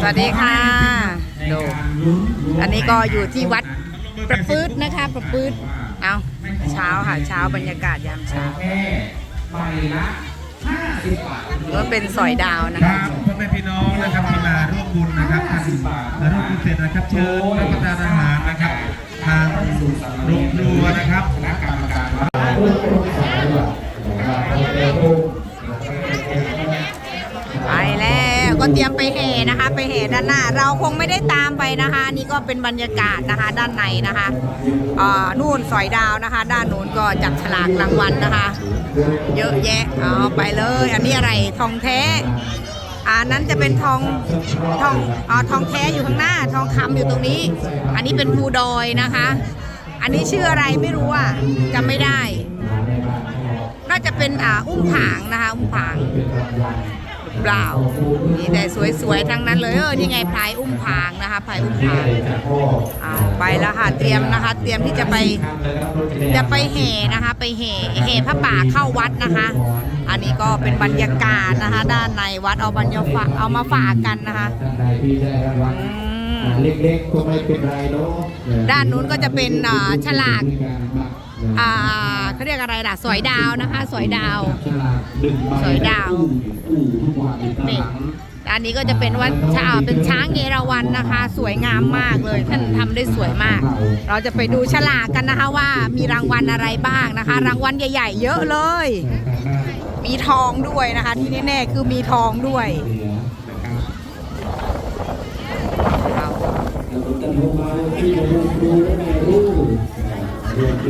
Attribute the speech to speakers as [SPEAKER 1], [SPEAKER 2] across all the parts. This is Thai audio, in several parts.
[SPEAKER 1] สวัสดีค่ะดูอันนี้ก็อยู่ที่วัดประปื๊ดนะคะประปื๊ดเอาเช้าค่ะเช้าบรรยากาศยามเช้า
[SPEAKER 2] แค่ใบละ50บาท
[SPEAKER 1] ก็เป็นสอยดาวนะ
[SPEAKER 3] ครั
[SPEAKER 1] คะ
[SPEAKER 3] บพ่อแม่พี่น้องนะครับที่มาร่วมบุญนะครับทางมาร่วมบุญเสร็จนะครับ เชิญรับประทานอาหารนะครับทางโรงครัวนะครับ
[SPEAKER 2] คณะกรรมการวัด
[SPEAKER 1] ไปแล้วก็เตรียมไปแห่ นะคะ ไปแห่ด้านหน้า เราคงไม่ได้ตามไปนะคะ นี่ก็เป็นบรรยากาศนะคะ ด้านในนะคะอ่านู่นสอยดาวนะคะ ด้านนู้นก็จับฉลากรางวัลนะคะ เยอะแยะเอาไปเลย อันนี้อะไรทองแท้อันนั้นจะเป็นทองทองอ่าทองแท้อยู่ข้างหน้า ทองคำอยู่ตรงนี้ อันนี้เป็นภูดอยนะคะ อันนี้ชื่ออะไรไม่รู้อะจำไม่ได้ น่าจะเป็นอ่าอุ้มผางนะคะ อุ้มผาง เปล่านี่แต่สวยๆทั้งนั้นเลยเออนี่ไงพลายอุ้มผางนะคะพลายอุ้มผางเอาไปแล้วค่ะเตรียมนะคะ เตรียมที่จะไปจะไปแห่นะคะ ไปแห่แห่พระป่าเข้าวัดนะคะ อันนี้ก็เป็นบรรยากาศนะคะ ด้านในวัดเอาบรรยากาศเอามาฝากกันนะคะ
[SPEAKER 2] ท่านใดที่ได้รางวัล
[SPEAKER 1] อืม
[SPEAKER 2] เล็กๆก็ไม่เป็นไรเนาะ
[SPEAKER 1] ด้านนู้นก็จะเป็นอ่าฉลาก
[SPEAKER 2] มีการบัตร
[SPEAKER 1] อ่า เขาเรียกอะไรล่ะ สอยดาวนะคะ สอยดาว
[SPEAKER 2] ฉลากดึงใบ
[SPEAKER 1] สวยดาว
[SPEAKER 2] อู้ทุกวันอีกค
[SPEAKER 1] นี่
[SPEAKER 2] รั้ง
[SPEAKER 1] อันนี้ก็จะเป็นวัดช้าเป็นช้างเอราวัณนะคะ สวยงามมากเลย ท่านทำได้สวยมาก เราจะไปดูฉลากกันนะคะว่ามีรางวัลอะไรบ้างนะคะ รางวัลใหญ่ ๆ เยอะเลย มีทองด้วยนะคะ ที่แน่ๆคือมีทองด้วยเอา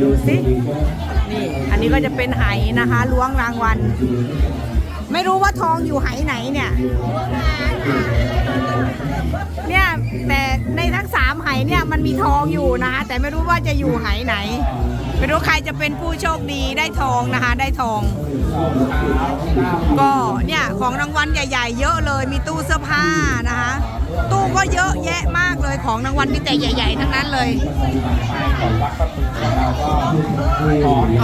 [SPEAKER 1] ดูสิ นี่ก็จะเป็นไหนะคะล้วงรางวัล ไม่รู้ว่าทองอยู่ไหไหนเนี่ย เนี่ยแต่ในทั้งสามไหเนี่ยมันมีทองอยู่นะคะแต่ไม่รู้ว่าจะอยู่ไหไหน ไม่รู้ใครจะเป็นผู้โชคดีได้ทองนะคะได้ทอง ก็เนี่ยของรางวัลใหญ่ ๆ เยอะเลยมีตู้เสื้อผ้านะคะตู้ก็เยอะแยะมากเลยของรางวัลมีแต่ใหญ่ ๆ ทั้งนั้นเลย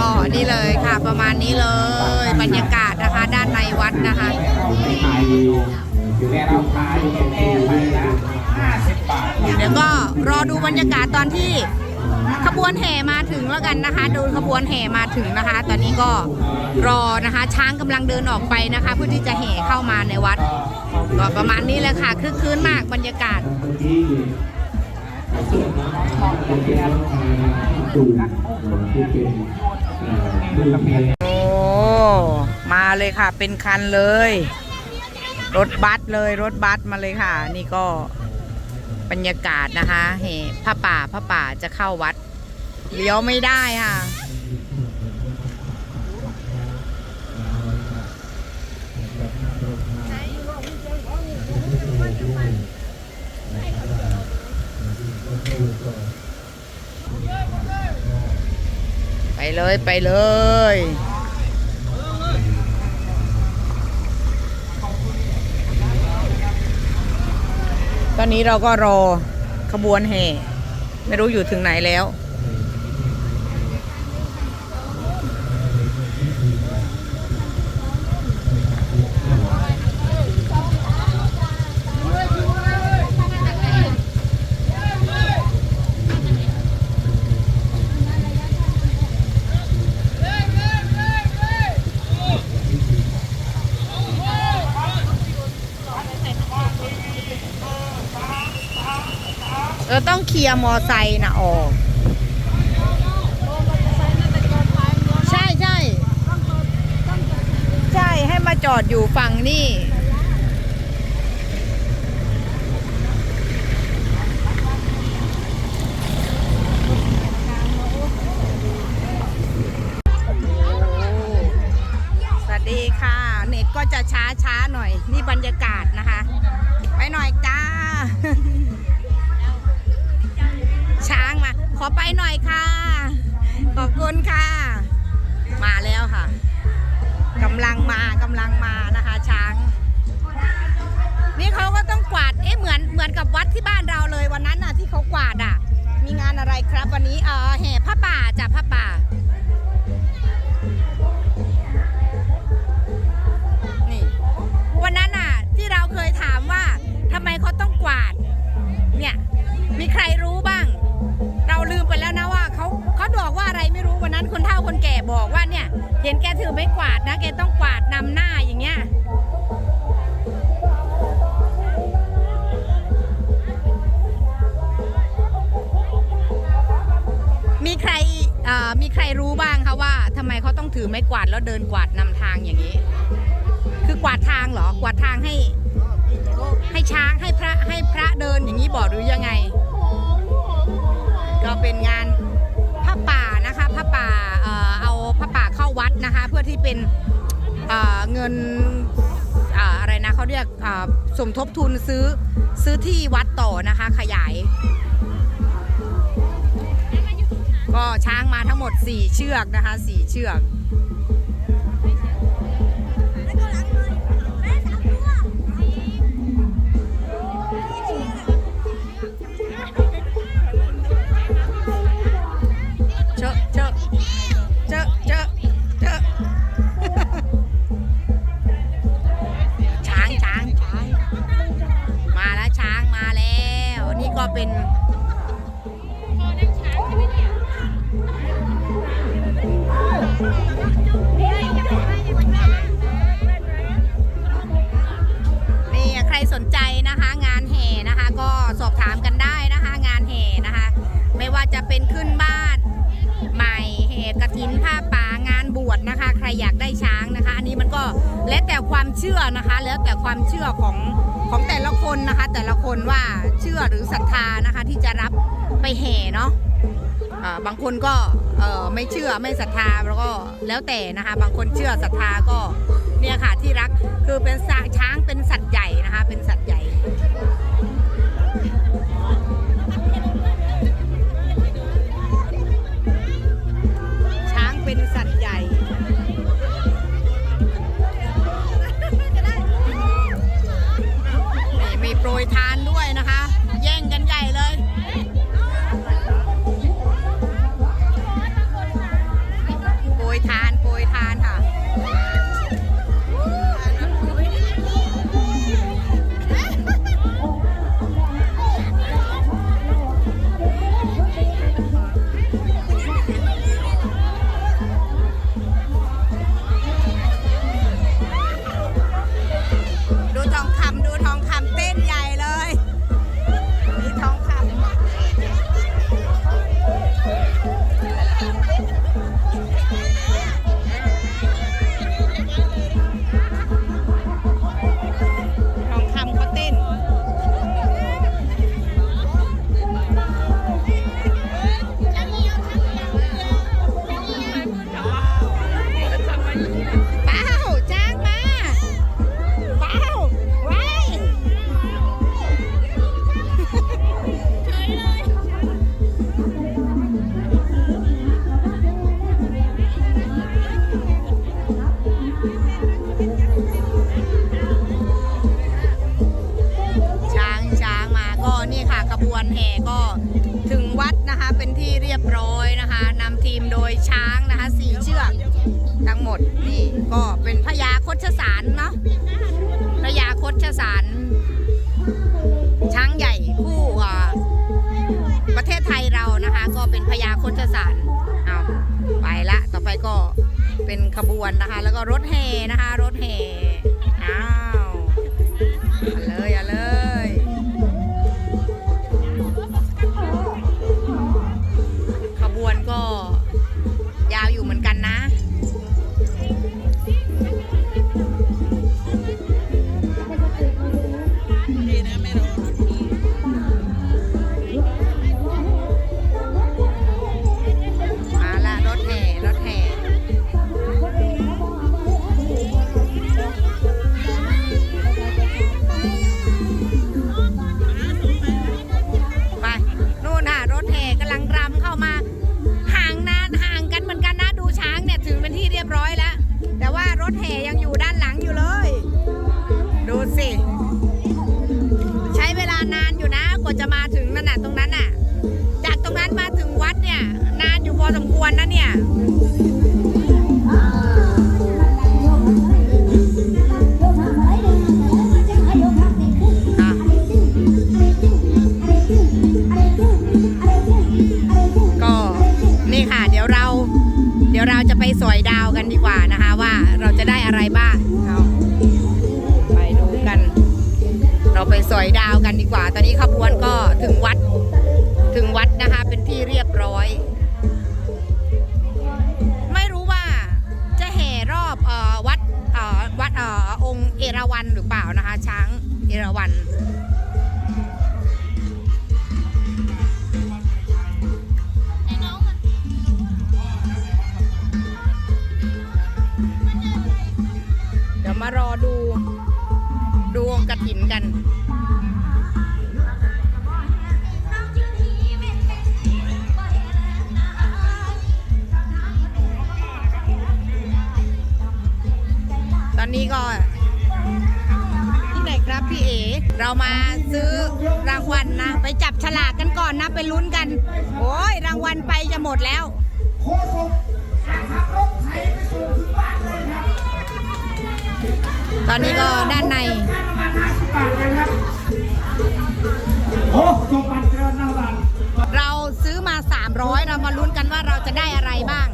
[SPEAKER 1] ก็นี่เลยค่ะ ประมาณนี้เลย บรรยากาศนะคะ ด้านในวัดนะคะ
[SPEAKER 2] เราขายอยู่แค่ใบละ50 บาท
[SPEAKER 1] เดี๋ยวก็รอดูบรรยากาศตอนที่ขบวนแห่มาถึงแล้วกันนะคะ ดูขบวนแห่มาถึงนะคะ ตอนนี้ก็รอนะคะ ช้างกำลังเดินออกไปนะคะ เพื่อที่จะแห่เข้ามาในวัดก็ประมาณนี้แหละค่ะคึกคืนมากบรรยากาศโอ้มาเลยค่ะเป็นคันเลย รถบัสเลยรถบัสมาเลยค่ะ นี่ก็บรรยากาศนะคะเฮพระป่าพระป่าจะเข้าวัดเลี้ยวไม่ได้ค่ะไปเลยไปเลย ตอนนี้เราก็รอขบวนแห่ ไม่รู้อยู่ถึงไหนแล้ว เราต้องเคลียร์มอไซค์นะออกใช่ใช่ใช่ให้มาจอดอยู่ฝั่งนี่สวัสดีค่ะ เน็ตก็จะช้าช้าหน่อย นี่บรรยากาศนะคะ ไปหน่อยจ้า ไปหน่อยค่ะ ขอบคุณค่ะ มาแล้วค่ะกำลังมากำลังมานะคะ ช้าง นี่เขาก็ต้องกวาดเอ๊ะเหมือนเหมือนกับวัดที่บ้านเราเลยวันนั้นน่ะที่เขากวาดอะ มีงานอะไรครับวันนี้เออแห่ผ้าป่าจ้ะผ้าป่า คะว่าทำไมเขาต้องถือไม้กวาดแล้วเดินกวาดนำทางอย่างนี้ คือกวาดทางเหรอกวาดทางให้ ให้ช้างให้พระให้พระเดินอย่างนี้บอกหรือยังไง ก็เป็นงานผ้าป่านะคะผ้าป่าเอาผ้าป่าเข้าวัดนะคะ เพื่อที่เป็นเเงินอ่าอะไรนะเขาเรียกสมทบทุนซื้อซื้อที่วัดต่อนะคะขยาย ก็ช้างมาทั้งหมด 4 เชือกนะคะ 4 เชือก ชื่อของของแต่ละคนนะคะ แต่ละคนว่าเชื่อหรือศรัทธานะคะที่จะรับไปแห่เนาะบางคนก็ไม่เชื่อไม่ศรัทธาแล้วก็แล้วแต่นะคะ บางคนเชื่อศรัทธาก็เนี่ยค่ะที่รักคือเป็นช้างเป็นสัตว์ใหญ่นะคะ เป็นสัตว์ใหญ่ โปรยทานด้วย ร้อยนะคะนำทีมโดยช้างนะคะสี่เชือกทั้งหมดนี่ก็เป็นพญาคดชสารเนาะพญาคดชสารช้างใหญ่คู่ประเทศไทยเรานะคะ ก็เป็นพญาคดชสารเอาไปละต่อไปก็เป็นขบวนนะคะ แล้วก็รถแห่นะคะ รถแห่อ้าว ม ก็นี่ค่ะ เดี๋ยวเรา เดี๋ยวเราจะไปสวยดาวกันดีกว่านะคะ ว่าเราจะได้อะไรบ้างเอาไปดูกัน เราไปสวยดาวกันดีกว่า ตอนนี้ขบวนก็ถึงวัดถึงวัดนะคะ เป็นที่เรียบร้อย ไม่รู้ว่าจะแห่รอบออวัดออวัดออองค์เอราวัณหรือเปล่านะคะ ช้างเอราวัณารอดู ดูองกระถินกัน ตอนนี้ก็ ที่ไหนครับพี่เอ๋เรามาซื้อรางวัลนะ ไปจับฉลากกันก่อนนะ ไปลุ้นกัน โอ้ยรางวัลไปจะหมดแล้ว
[SPEAKER 4] โคศกขับรถไถไปส่งถึงบ้าน
[SPEAKER 1] ตอนนี้ก็ด้านใน
[SPEAKER 4] ค่าน้ำมัน50บาทเลยครับโอ้จบบัตรเกินหน้าบัตร
[SPEAKER 1] เราซื้อมา 300 เรามาลุ้นกันว่าเราจะได้อะไรบ้าง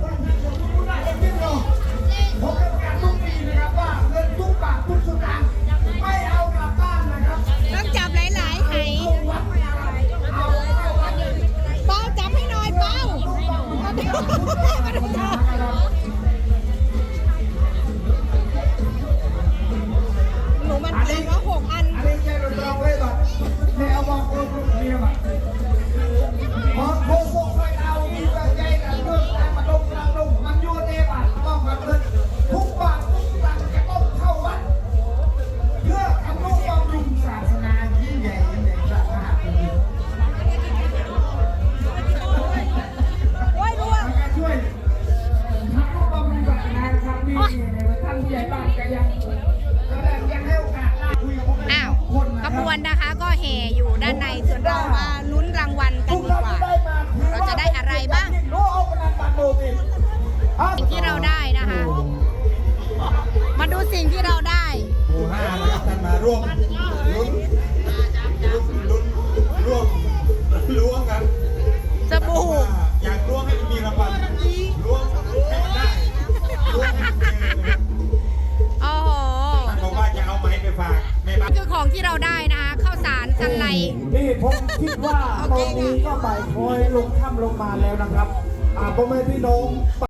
[SPEAKER 4] ลุ้น
[SPEAKER 1] ลุ้นล้
[SPEAKER 4] วมล้วงครับสบู่อยาก
[SPEAKER 1] ล้วง
[SPEAKER 3] ให้มีรางวัลล้วงให้มันได้ล้วงให้มันเจอ
[SPEAKER 1] โอ้โห
[SPEAKER 3] ท่านบอกว่าจะเอาไม้ไปฝากแม่บ้า
[SPEAKER 1] นคือของที่เราได้นะคะข้าวสารสันไล
[SPEAKER 4] นี่ผมคิดว่าตรงนี้ก็บ่ายคอยลงค่ำลงมาแล้วนะครับอ่าพ่อแม่พี่น้อง